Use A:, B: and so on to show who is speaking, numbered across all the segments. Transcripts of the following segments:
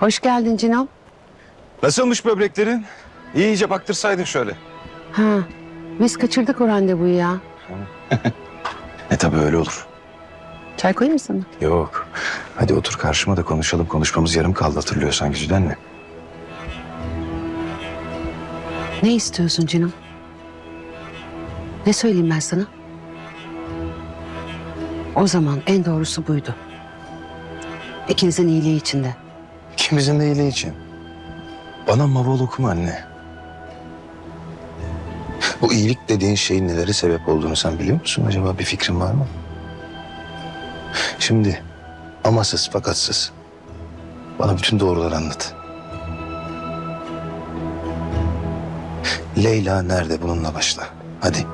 A: Hoş geldin Cinom.
B: Nasılmış böbreklerin? İyice baktırsaydın şöyle.
A: Ha, biz kaçırdık o randevuyu ya.
B: E tabii öyle olur.
A: Çay koyayım mı sana?
B: Yok. Hadi otur karşıma da konuşalım. Konuşmamız yarım kaldı hatırlıyorsan Güziden'le.
A: Ne istiyorsun Cinom? Ne söyleyeyim ben sana? O zaman en doğrusu buydu. İkinizin iyiliği içinde.
B: İkimizin de iyiliği için. Bana maval okuma anne. Bu iyilik dediğin şeyin nelere sebep olduğunu sen biliyor musun? Acaba bir fikrin var mı? Şimdi amasız fakatsız. Bana bütün doğruları anlat. Leyla nerede bununla başla. Hadi.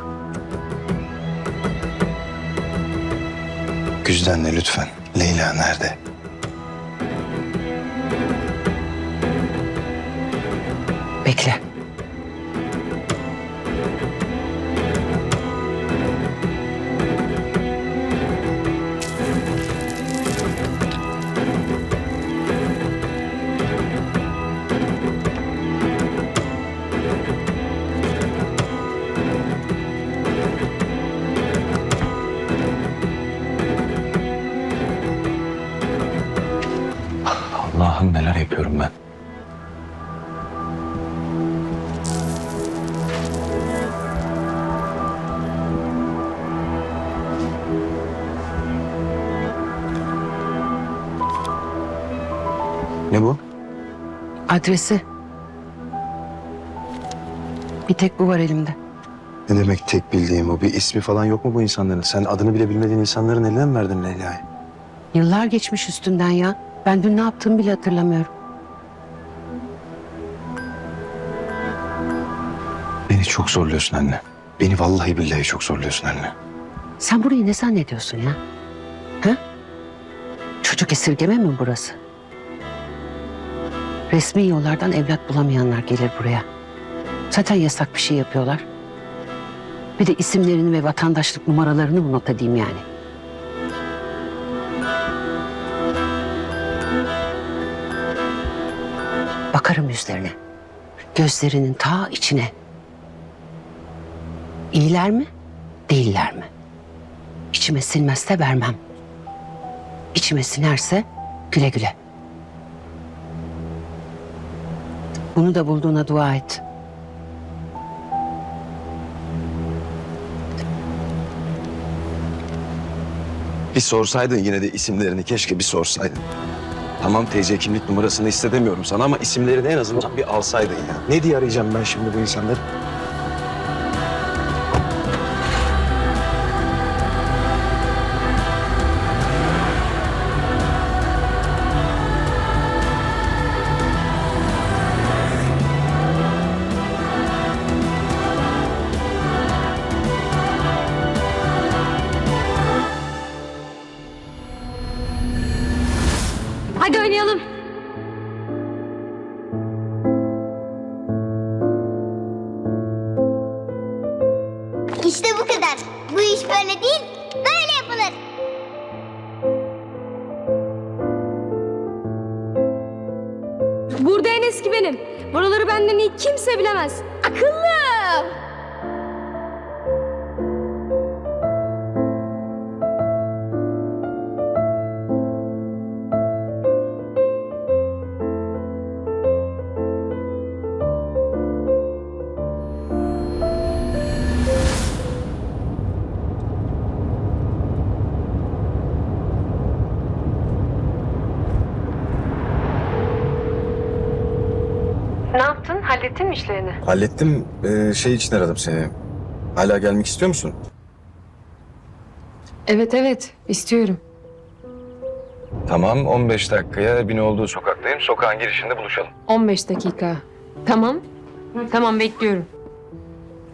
B: Güzdenle lütfen. Leyla nerede?
A: Bekle.
B: Allah'ım neler yapıyorum ben.
A: Adresi. Bir tek bu var elimde.
B: Ne demek tek bildiğim o? Bir ismi falan yok mu bu insanların? Sen adını bile bilmediğin insanların eline mi verdin Leyla'yı?
A: Yıllar geçmiş üstünden ya. Ben dün ne yaptığımı bile hatırlamıyorum.
B: Beni çok zorluyorsun anne. Beni vallahi billahi çok zorluyorsun anne.
A: Sen burayı ne zannediyorsun ya? Ha? Çocuk esirgeme mi burası? Resmi yollardan evlat bulamayanlar gelir buraya. Zaten yasak bir şey yapıyorlar. Bir de isimlerini ve vatandaşlık numaralarını mı not edeyim yani? Bakarım yüzlerine. Gözlerinin ta içine. İyiler mi? Değiller mi? İçime sinmezse vermem. İçime sinerse güle güle. Bunu da bulduğuna dua et.
B: Bir sorsaydın yine de isimlerini keşke bir sorsaydın. Tamam TC kimlik numarasını istemiyorum sana ama isimlerini en azından bir alsaydın ya. Ne diye arayacağım ben şimdi bu insanları?
A: Hallettin mi işlerini?
B: Hallettim. Ee, şey için aradım seni. Hala gelmek istiyor musun?
C: Evet evet istiyorum.
B: Tamam 15 dakikaya evin olduğu sokaktayım. Sokağın girişinde buluşalım.
C: 15 dakika. Tamam. Tamam bekliyorum.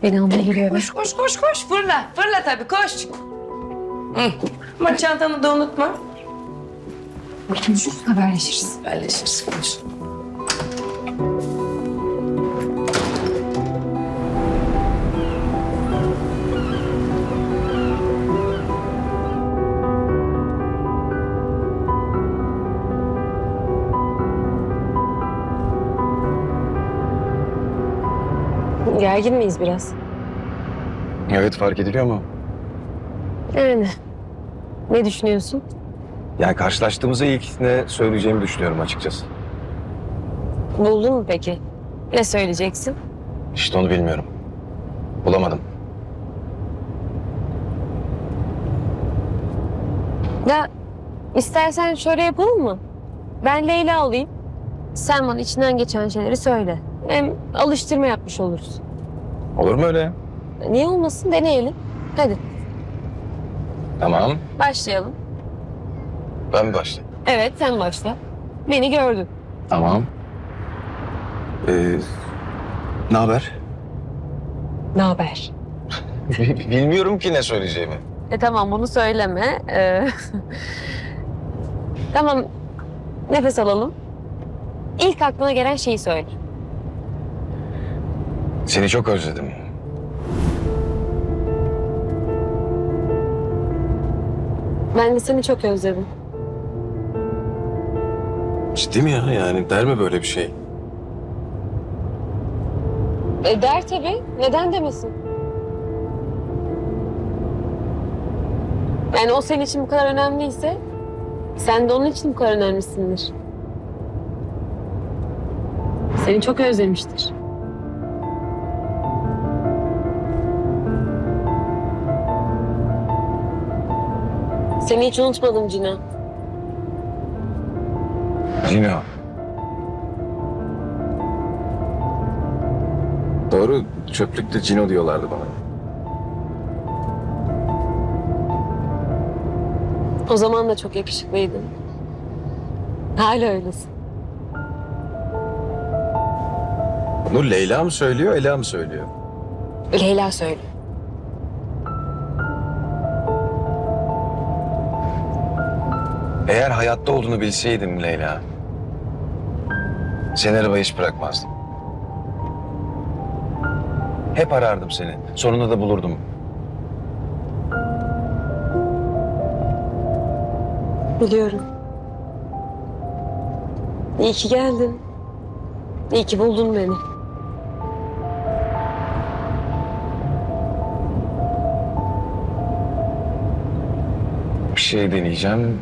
C: Beni almaya geliyor.
D: Koş koş koş koş fırla. Fırla tabii koş. Hı. Ama çantanı da unutma.
C: Haberleşiriz.
D: Haberleşiriz koş.
C: Gergin miyiz biraz?
B: Evet fark ediliyor mu?
C: Yani. Ne düşünüyorsun?
B: Yani karşılaştığımızda ilk ne söyleyeceğimi düşünüyorum açıkçası.
C: Buldun mu peki? Ne söyleyeceksin?
B: İşte onu bilmiyorum. Bulamadım.
C: Ya istersen şöyle yapalım mı? Ben Leyla alayım. Sen bana içinden geçen şeyleri söyle. Hem alıştırma yapmış oluruz.
B: Olur mu öyle?
C: Niye olmasın? Deneyelim. Hadi
B: Tamam.
C: başlayalım.
B: Ben başlayayım?
C: Evet sen başla. Beni gördün.
B: Tamam. Ee, ne haber?
C: Ne haber?
B: Bilmiyorum ki ne söyleyeceğimi.
C: E tamam bunu söyleme. Ee, tamam nefes alalım. İlk aklına gelen şeyi söyle.
B: Seni çok özledim.
C: Ben de seni çok özledim.
B: Ciddi mi ya? Yani der mi böyle bir şey?
C: E der tabii. Neden demesin? Yani o senin için bu kadar önemliyse sen de onun için bu kadar önemlisindir. Seni çok özlemiştir. Seni hiç unutmadım Cina.
B: Cino. Doğru, çöplükte Cino diyorlardı bana.
C: O zaman da çok yakışıklıydın. Hala öylesin.
B: Bunu Leyla mı söylüyor, Ela mı söylüyor?
C: Leyla söyle.
B: Eğer hayatta olduğunu bilseydim Leyla... ...seni arabaya hiç bırakmazdım. Hep arardım seni. Sonunda da bulurdum.
C: Biliyorum. İyi ki geldin. İyi ki buldun beni.
B: Bir şey deneyeceğim.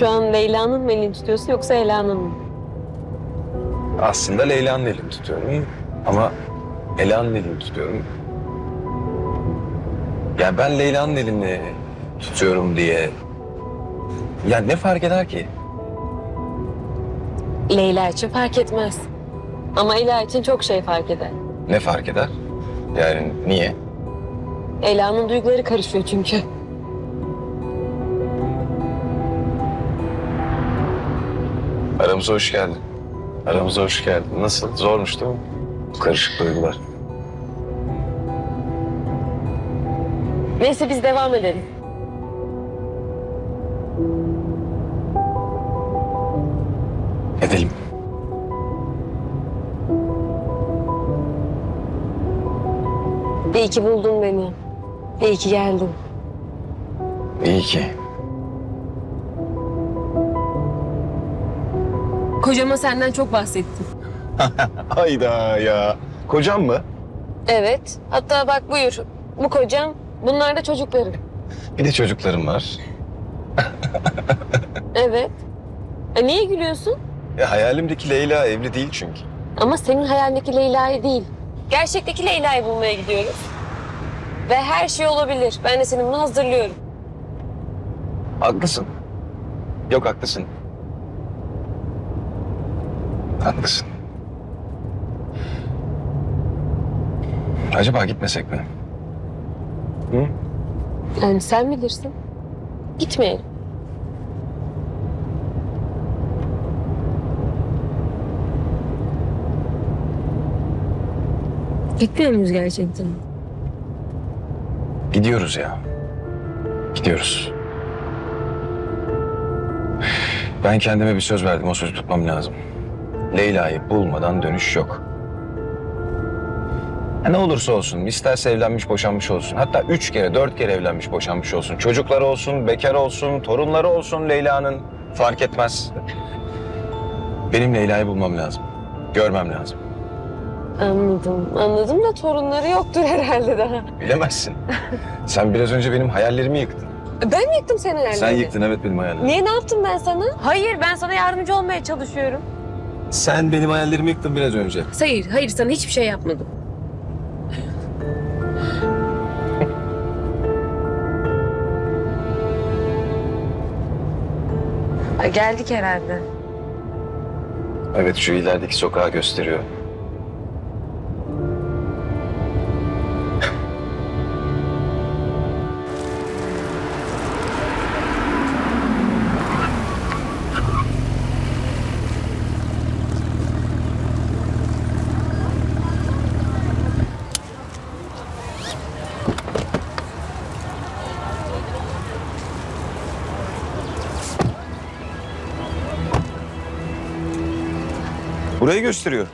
C: Şu an Leyla'nın mı elini tutuyorsun yoksa Ela'nın mı?
B: Aslında Leyla'nın elini tutuyorum ama Ela'nın elini tutuyorum. Ya ben Leyla'nın elini tutuyorum diye... Ya ne fark eder ki?
C: Leyla için fark etmez. Ama Ela için çok şey fark eder.
B: Ne fark eder? Yani niye?
C: Ela'nın duyguları karışıyor çünkü.
B: Aramıza hoş geldin. Aramıza hoş geldin. Nasıl? Zormuş değil mi? Karışık duygular.
C: Neyse biz devam edelim.
B: Edelim.
C: İyi ki buldun beni. İyi ki geldin.
B: İyi ki.
C: Kocama senden çok bahsettim.
B: Hayda ya. Kocam mı?
C: Evet. Hatta bak buyur. Bu kocam, bunlar da çocuklarım.
B: Bir de çocuklarım var.
C: Evet. E niye gülüyorsun?
B: Ya hayalimdeki Leyla evli değil çünkü.
C: Ama senin hayalindeki Leyla'yı değil. Gerçekteki Leyla'yı bulmaya gidiyoruz. Ve her şey olabilir. Ben de seni buna hazırlıyorum.
B: Haklısın. Yok haklısın. Haklısın. Acaba gitmesek mi? Hı?
C: Yani sen bilirsin. Gitmeyelim. Gitmiyor muyuz gerçekten?
B: Gidiyoruz ya. Gidiyoruz. Ben kendime bir söz verdim. O sözü tutmam lazım. Leyla'yı bulmadan dönüş yok. Ya ne olursa olsun, isterse evlenmiş boşanmış olsun. Hatta üç kere, dört kere evlenmiş boşanmış olsun. Çocukları olsun, bekar olsun, torunları olsun Leyla'nın. Fark etmez. Benim Leyla'yı bulmam lazım. Görmem lazım.
C: Anladım. Anladım da torunları yoktur herhalde daha.
B: Bilemezsin. Sen biraz önce benim hayallerimi yıktın.
C: Ben mi yıktım seni herhalde?
B: Sen yıktın evet benim hayallerimi.
C: Niye ne yaptım ben sana? Hayır ben sana yardımcı olmaya çalışıyorum.
B: Sen benim hayallerimi yıktın biraz önce.
C: Hayır, hayır sana hiçbir şey yapmadım. Ay, Geldik herhalde.
B: Evet şu ilerideki sokağı gösteriyor. Burayı gösteriyor.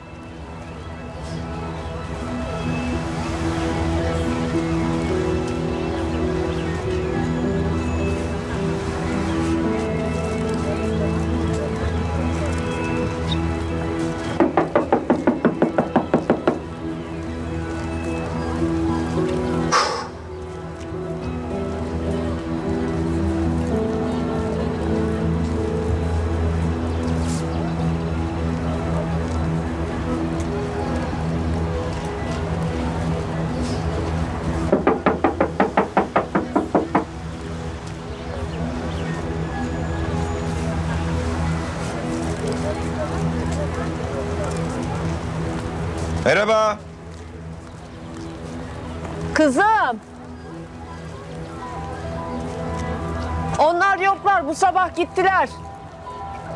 E: Gittiler.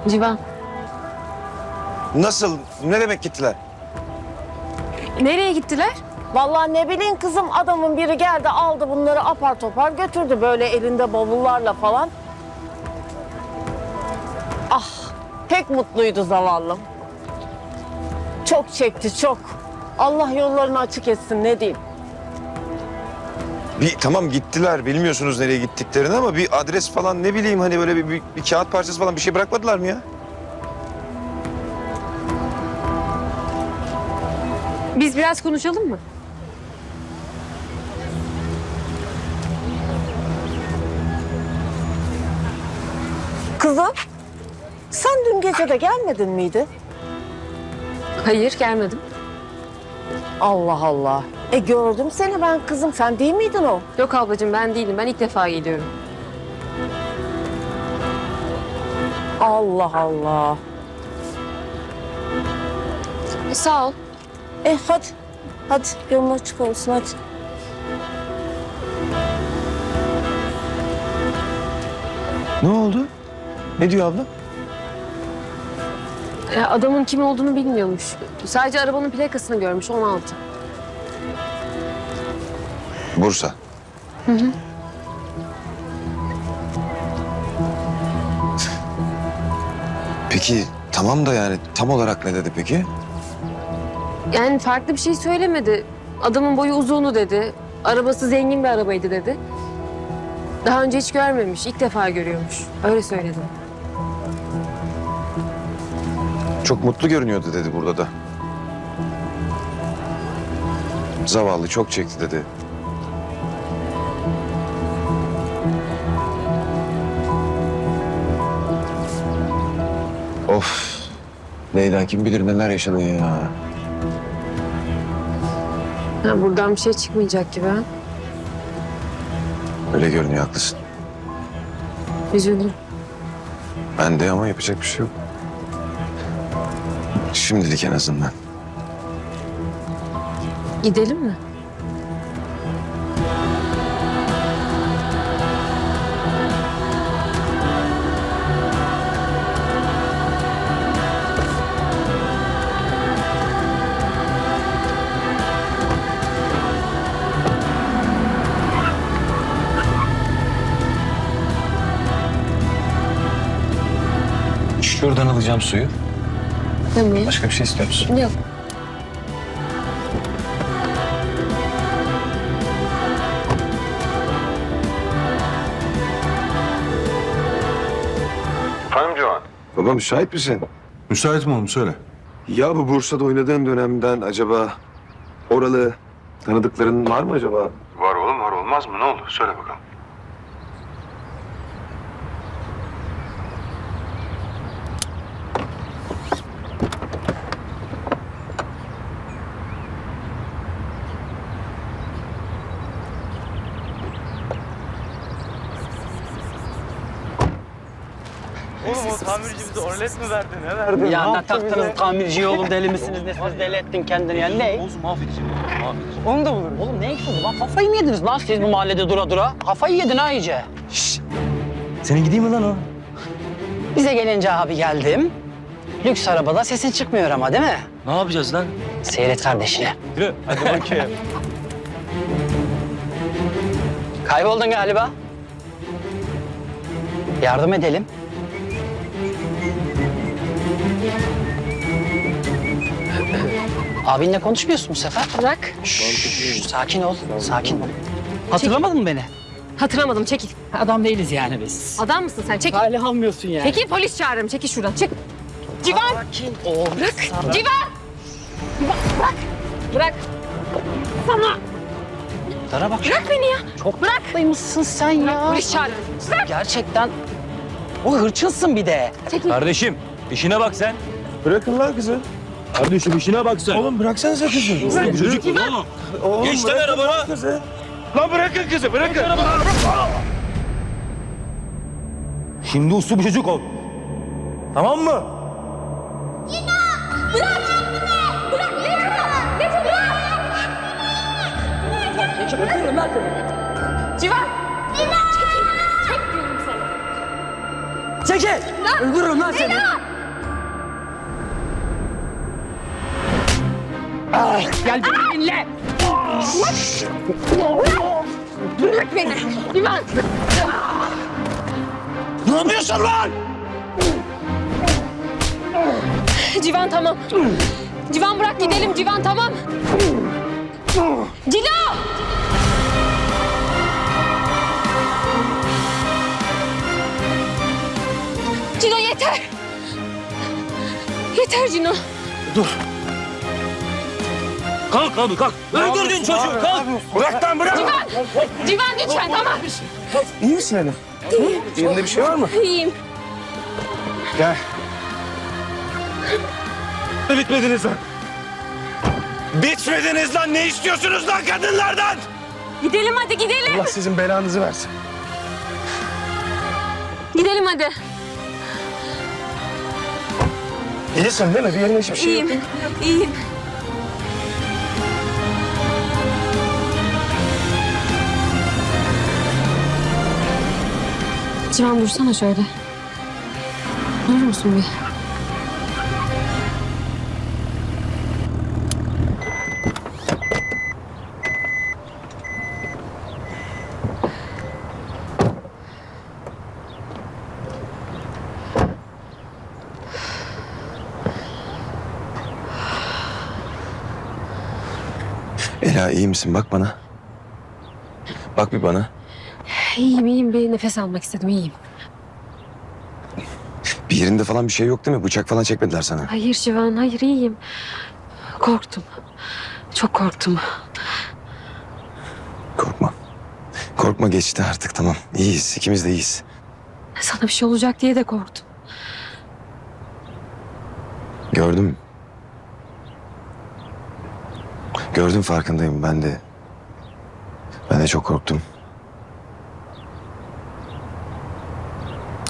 C: Civan.
B: Nasıl? Ne demek gittiler?
C: Nereye gittiler?
E: Vallahi ne bileyim kızım adamın biri geldi aldı bunları apar topar götürdü böyle elinde bavullarla falan. Ah pek mutluydu zavallım. Çok çekti çok. Allah yollarını açık etsin ne diyeyim.
B: Bir tamam gittiler. Bilmiyorsunuz nereye gittiklerini ama bir adres falan ne bileyim hani böyle bir, bir, bir kağıt parçası falan bir şey bırakmadılar mı ya?
C: Biz biraz konuşalım mı?
E: Kızım sen dün gece de gelmedin miydi?
C: Hayır gelmedim.
E: Allah Allah. E gördüm seni ben kızım. Sen değil miydin o?
C: Yok ablacığım ben değilim. Ben ilk defa geliyorum.
E: Allah Allah.
C: Sağ ol.
E: E hadi. Hadi yolun açık olsun hadi.
B: Ne oldu? Ne diyor abla?
C: Ya adamın kim olduğunu bilmiyormuş. Sadece arabanın plakasını görmüş 16.
B: Bursa. Peki tamam da yani tam olarak ne dedi peki?
C: Yani farklı bir şey söylemedi. Adamın boyu uzunu dedi. Arabası zengin bir arabaydı dedi. Daha önce hiç görmemiş. ilk defa görüyormuş. Öyle söyledi.
B: Çok mutlu görünüyordu dedi burada da. Zavallı çok çekti dedi. Of. Leyla kim bilir neler yaşadın ya.
C: Ha, buradan bir şey çıkmayacak gibi. ha.
B: Öyle görünüyor haklısın.
C: Üzüldüm.
B: Ben de ama yapacak bir şey yok. Şimdilik en azından.
C: Gidelim mi?
B: Buradan alacağım suyu.
C: Tamam.
B: Başka bir şey istiyor musun?
C: Yok.
B: Efendim Civan? Baba müsait misin?
F: Müsaitim oğlum söyle.
B: Ya bu Bursa'da oynadığın dönemden acaba oralı tanıdıkların var mı acaba?
F: Var oğlum var olmaz mı? Ne oldu? Söyle bakalım.
G: Oğlum o tamirci bize orlet mi verdi? Ne verdi?
H: Ya ne taktınız tamirciye oğlum deli misiniz nesiniz deli ettin kendini ya ne?
G: Oğuz mahvedeceğim. Mahvedeceğim.
H: Onu da bulur. Oğlum ne eksiniz lan kafayı mı yediniz lan siz bu mahallede dura dura? Kafayı yedin ha iyice.
G: Senin gideyim mi lan o?
H: Bize gelince abi geldim. Lüks arabada sesin çıkmıyor ama değil mi?
G: Ne yapacağız lan?
H: Seyret kardeşini.
G: Yürü. Hadi bakayım.
H: Kayboldun galiba. Yardım edelim. Abinle konuşmuyorsun bu sefer.
C: Bırak.
H: Şşş, sakin ol, sakin ol. Hatırlamadın mı beni?
C: Hatırlamadım çekil.
H: Adam değiliz yani biz.
C: Adam mısın sen? Çekil.
H: Hali almıyorsun yani.
C: Çekil polis çağırırım. Çekil şuradan. Çık. Civan.
H: Sakin ol.
C: Bırak. Civan. Civan bırak. Bırak. Sana.
H: Dara bak.
C: Bırak beni ya.
H: Çok bıraklıymışsın sen ya.
C: Polis çağırırım. Bırak.
H: Gerçekten. O hırçınsın bir de.
G: Kardeşim işine bak sen.
F: Bırakın lan kızı.
G: Kardeşim işine bak sen.
F: Oğlum bıraksanıza kızı.
G: Oğlum çocuk oğlum.
F: Oğlum
G: Geç lan
F: bırakın
G: arabana.
F: Kızı.
G: Lan bırakın kızı bırakın. Şimdi uslu bir çocuk ol. Tamam mı?
C: Civan. Çekil. Çek diyorum sana.
H: Çekil. Öldürürüm lan seni. Ah, Gel beni dinle.
C: Bırak beni. Civan.
H: Ne yapıyorsun lan?
C: Civan tamam. Civan bırak gidelim Civan tamam. Cilo! Cino yeter. Yeter Cino.
G: Kalk abi kalk. Öldürdün çocuğu kalk. Bırak lan bırak.
C: Civan! Civan lütfen tamam.
F: İyi misin Elif? Elinde bir şey var mı?
C: İyiyim.
F: Gel. Bitmediniz lan. Bitmediniz lan. Ne istiyorsunuz lan kadınlardan?
C: Gidelim hadi gidelim.
F: Allah sizin belanızı versin.
C: Gidelim hadi.
F: İyisin değil mi? Bir yerine hiçbir şey yok.
C: İyiyim. İyiyim. Civan dursana şöyle. Durur musun bir?
B: Ela iyi misin? Bak bana. Bak bir bana.
C: İyiyim iyiyim. Bir nefes almak istedim iyiyim.
B: Bir yerinde falan bir şey yok değil mi? Bıçak falan çekmediler sana.
C: Hayır Civan hayır iyiyim. Korktum. Çok korktum.
B: Korkma. Korkma geçti artık tamam. İyiyiz. İkimiz de iyiyiz.
C: Sana bir şey olacak diye de korktum.
B: Gördüm. Gördüm farkındayım ben de. Ben de çok korktum.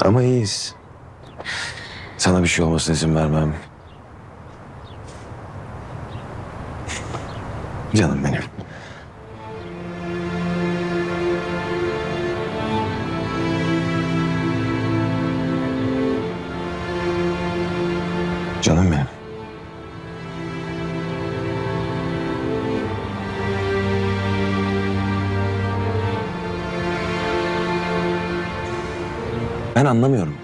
B: Ama iyiyiz. Sana bir şey olmasına izin vermem. Canım benim. Canım benim. Ben anlamıyorum.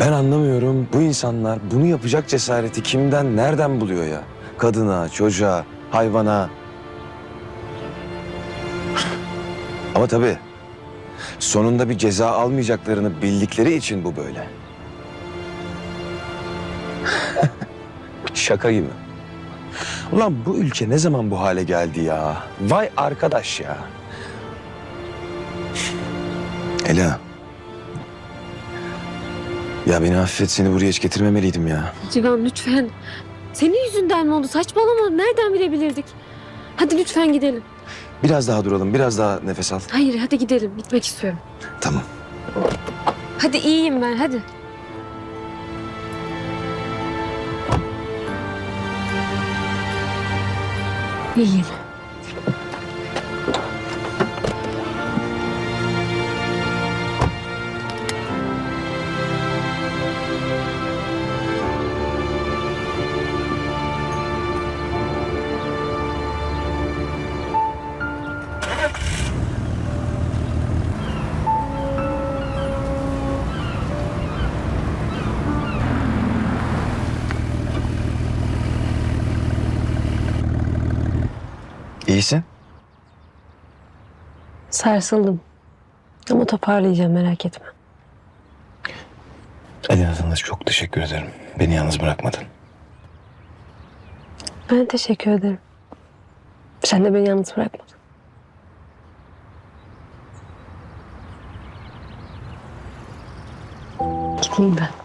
B: Ben anlamıyorum bu insanlar bunu yapacak cesareti kimden, nereden buluyor ya? Kadına, çocuğa, hayvana. Ama tabii sonunda bir ceza almayacaklarını bildikleri için bu böyle. Şaka gibi. Ulan bu ülke ne zaman bu hale geldi ya? Vay arkadaş ya. Ela. Ya beni affet seni buraya hiç getirmemeliydim ya.
C: Civan lütfen. Senin yüzünden mi oldu? Saçmalama. Nereden bilebilirdik? Hadi lütfen gidelim.
B: Biraz daha duralım, biraz daha nefes al.
C: Hayır hadi gidelim. Gitmek istiyorum.
B: Tamam.
C: Hadi iyiyim ben hadi. İyiyim.
B: İyisin.
C: Sarsıldım. Ama toparlayacağım merak etme.
B: En azından çok teşekkür ederim. Beni yalnız bırakmadın.
C: Ben teşekkür ederim. Sen de beni yalnız bırakmadın. Gideyim ben.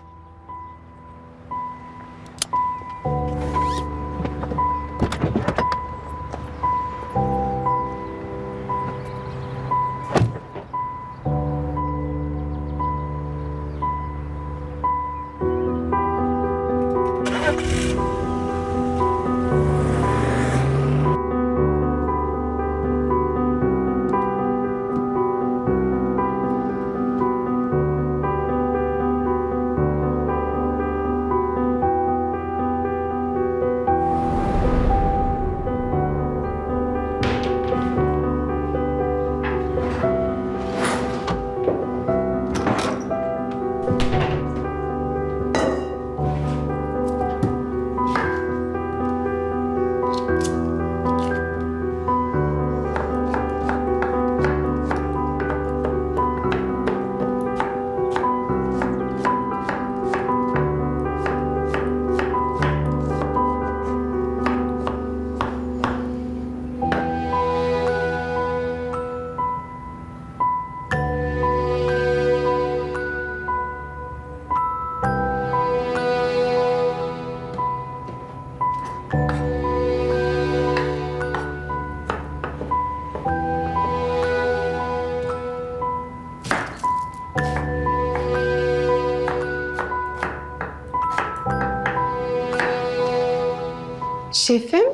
I: Şefim,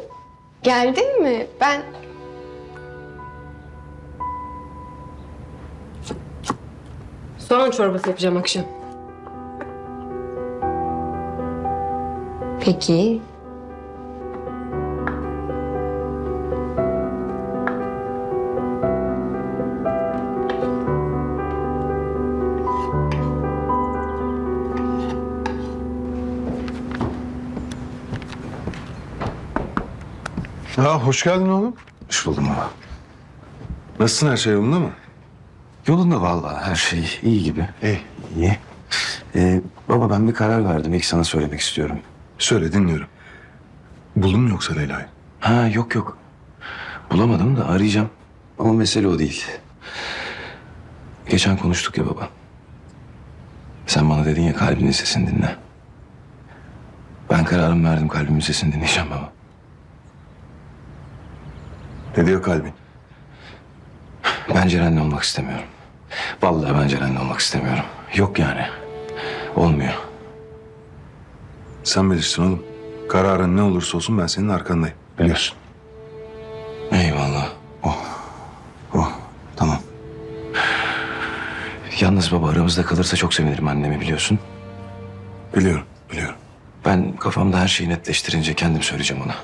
I: geldin mi? Ben...
C: Soğan çorbası yapacağım akşam.
I: Peki.
F: Ya hoş geldin oğlum.
B: Hoş buldum baba.
F: Nasılsın her şey yolunda mı?
B: Yolunda vallahi her şey iyi gibi.
F: İyi.
B: İyi. Ee, baba ben bir karar verdim. İlk sana söylemek istiyorum.
F: Söyle dinliyorum. Buldun mu yoksa Leyla'yı?
B: Ha yok yok. Bulamadım da arayacağım. Ama mesele o değil. Geçen konuştuk ya baba. Sen bana dedin ya kalbinin sesini dinle. Ben kararımı verdim kalbimin sesini dinleyeceğim baba.
F: Ne diyor kalbin?
B: Ben Ceren'le olmak istemiyorum. Vallahi ben Ceren'le olmak istemiyorum. Yok yani. Olmuyor.
F: Sen bilirsin oğlum. Kararın ne olursa olsun ben senin arkandayım. Biliyorsun.
B: Eyvallah. Oh. Oh. Tamam. Yalnız baba aramızda kalırsa çok sevinirim annemi biliyorsun.
F: Biliyorum, biliyorum.
B: Ben kafamda her şeyi netleştirince kendim söyleyeceğim ona.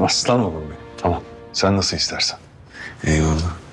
F: Aslan oğlum benim. Tamam. Sen nasıl istersen.
B: Eyvallah.